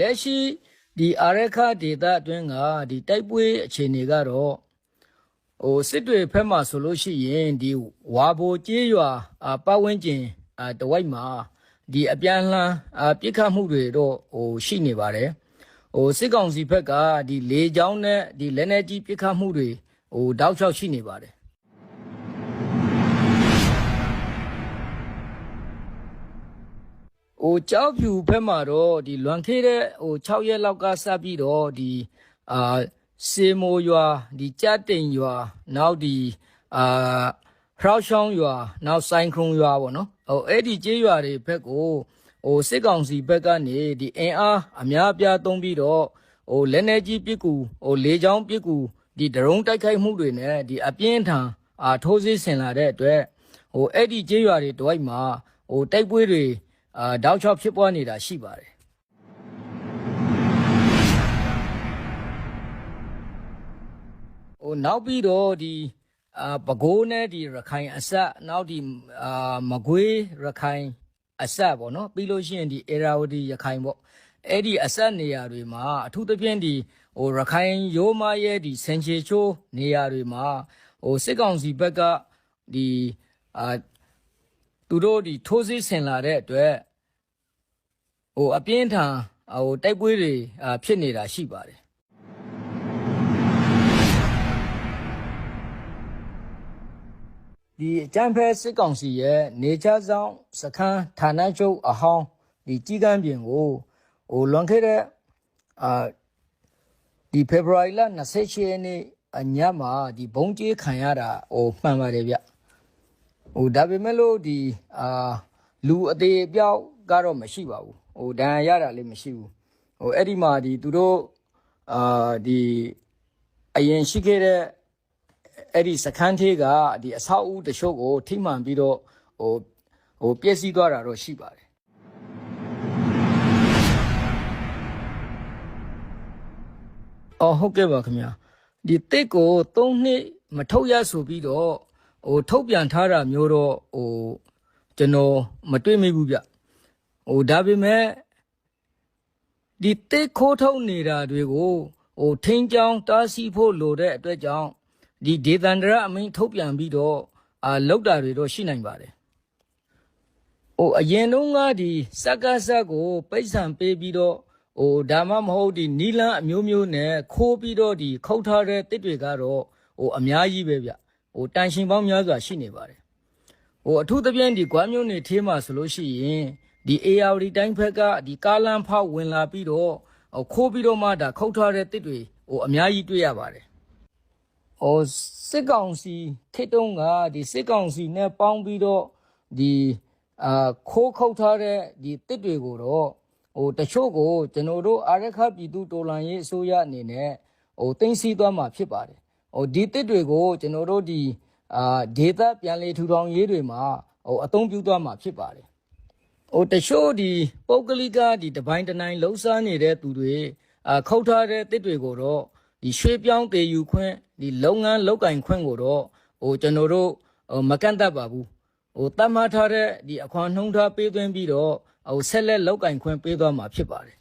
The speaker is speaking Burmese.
လက်ရှိဒီအာရခဒေတာအတွင်းကဒီတိုက်ပွဲအခြေအနေကတော့ဟိုစစ်တွေဖက်မှာဆိုလို့ရှိရင်ဒီဝါဘိုကျေးရွာအာပတ်ဝန်းကျင်အာတဝိုက်မှာဒီအပြန်အလှန်အာပြစ်ခတ်မှုတွေတော့ဟိုရှိနေပါတယ်ဟိုစစ်ကောင်စီဘက်ကဒီလေကြောင်းနဲ့ဒီလက်နက်ကြီးပြစ်ခတ်မှုတွေဟိုတောက်ချောက်ရှိနေပါတယ် ဟိုကြောက်ဖြူဘက်မှာတော့ဒီလွန်ခဲ့တဲ့ဟို6ရက်လောက်ကစပြီးတော့ဒီအာစေမိုရွာဒီကြက်တိန်ရွာနောက်ဒီအာဖရောက်ရှောင်းရွာနောက်ဆိုင်ခုံရွာပေါ့နော်ဟိုအဲ့ဒီကျေးရွာတွေဘက်ကိုဟိုစစ်ကောင်စီဘက်ကနေဒီအင်အားအများအပြားသုံးပြီးတော့ဟိုလက်နေကြီးပြစ်ကူဟိုလေချောင်းပြစ်ကူဒီဒရုန်းတိုက်ခိုက်မှုတွေနဲ့ဒီအပြင်းထန်အာထိုးစစ်ဆင်လာတဲ့အတွက်ဟိုအဲ့ဒီကျေးရွာတွေတဝိုက်မှာဟိုတိုက်ပွဲတွေ အာတောက်ချောက်ဖြစ်ပွားနေတာရှိပါတယ်ဟိုနောက်ပြီးတော့ဒီအာပကိုးနဲ့ဒီရခိုင်အဆက်နောက်ဒီအာမကွေးရခိုင်အဆက်ပေါ့နော်ပြီးလို့ရှိရင်ဒီအေရာဝတီရခိုင်ပေါ့အဲ့ဒီအဆက်နေရာတွေမှာအထူးသဖြင့်ဒီဟိုရခိုင်ရိုးမရဲ့ဒီစင်ချေချိုးနေရာတွေမှာဟိုစစ်ကောင်စီဘက်ကဒီအာ သူတို့ဒီထိုးစစ်ဆင်လာတဲ့အတွက်ဟိုအပြင်းထန်ဟိုတိုက်ပွဲတွေအာဖြစ်နေတာရှိပါတယ်ဒီအကြံဖဲစစ်ကောင်စီရဲ့နေချဆောင်စခန်းဌာနချုပ်အဟောင်းဒီကြီးကန်းပြင်ကိုဟိုလွန်ခဲ့တဲ့အာဒီဖေဖော်ဝါရီလ28ရက်နေ့အညမှာဒီဘုံကျေးခံရတာဟိုမှန်ပါတယ်ဗျ ဟိုဒါပေမဲ့လို့ဒီအာလူအသေးအပြောက်ကတော့မရှိပါဘူးဟိုဒဏ်ရာရတာလည်းမရှိဘူးဟိုအဲ့ဒီမှာဒီသူတို့အာဒီအရင်ရှိခဲ့တဲ့အဲ့ဒီစခန်းသေးကဒီအဆောက်အဦတချို့ကိုထိမှန်ပြီးတော့ဟိုဟိုပျက်စီးသွားတာတော့ရှိပါတယ်အော်ဟုတ်ကဲ့ပါခင်ဗျာဒီတစ်ကို3နှစ်မထုတ်ရဆိုပြီးတော့ ဟိုထုတ်ပြန်ထားတာမျိုးတော့ဟိုကျွန်တော်မတွေ့မိဘူးဗျဟိုဒါပေမဲ့ဒီတစ်ခိုးထုတ်နေတာတွေကိုဟိုထိန်းချောင်းတားဆီးဖို့လိုတဲ့အတွက်ကြောင့်ဒီဒေသန္တရအမိန့်ထုတ်ပြန်ပြီးတော့အာလောက်တာတွေတော့ရှိနိုင်ပါတယ်။ဟိုအရင်တုန်းကဒီစက္ကဆက်ကိုပိတ်ဆံပေးပြီးတော့ဟိုဒါမှမဟုတ်ဒီနီလန်းအမျိုးမျိုးနဲ့ခိုးပြီးတော့ဒီခုတ်ထားတဲ့တစ်တွေကတော့ဟိုအများကြီးပဲဗျ။ ဟိုတန်ရှင်ပေါင်းများစွာရှိနေပါတယ်။ဟိုအထူးသဖြင့်ဒီကွာမျိုးနေသေးမှဆိုလို့ရှိရင်ဒီ AR တိုင်းဖက်ကဒီကားလန်းဖောက်ဝင်လာပြီးတော့ဟိုခိုးပြီးတော့မှဒါခုတ်ထားတဲ့တစ်တွေဟိုအများကြီးတွေ့ရပါတယ်။ဟိုစစ်ကောင်စီခေတ်တုန်းကဒီစစ်ကောင်စီနဲ့ပေါင်းပြီးတော့ဒီအာခိုးခုတ်ထားတဲ့ဒီတစ်တွေကိုတော့ဟိုတချို့ကိုကျွန်တော်တို့အာရခပြည်သူတော်လှန်ရေးအစိုးရအနေနဲ့ဟိုတင်စီသွားမှာဖြစ်ပါတယ် ဟိုဒီတစ်တွေကိုကျွန်တော်တို့ဒီအာဒေတာပြန်လေထူထောင်ရေးတွေမှာဟိုအသုံးပြုသွားမှာဖြစ်ပါတယ်ဟိုတချို့ဒီပုတ်ကလိကဒီတပိုင်းတနိုင်လှုပ်ရှားနေတဲ့သူတွေအာခောက်ထားတဲ့တစ်တွေကိုတော့ဒီရွှေပြောင်းတည်ယူခွင့်ဒီလုပ်ငန်းလောက်ကင်ခွင့်ကိုတော့ဟိုကျွန်တော်တို့ဟိုမကန့်တတ်ပါဘူးဟိုတတ်မှတ်ထားတဲ့ဒီအခွန်နှုံးထားပေးသွင်းပြီးတော့ဟိုဆက်လက်လောက်ကင်ခွင့်ပေးသွားမှာဖြစ်ပါတယ်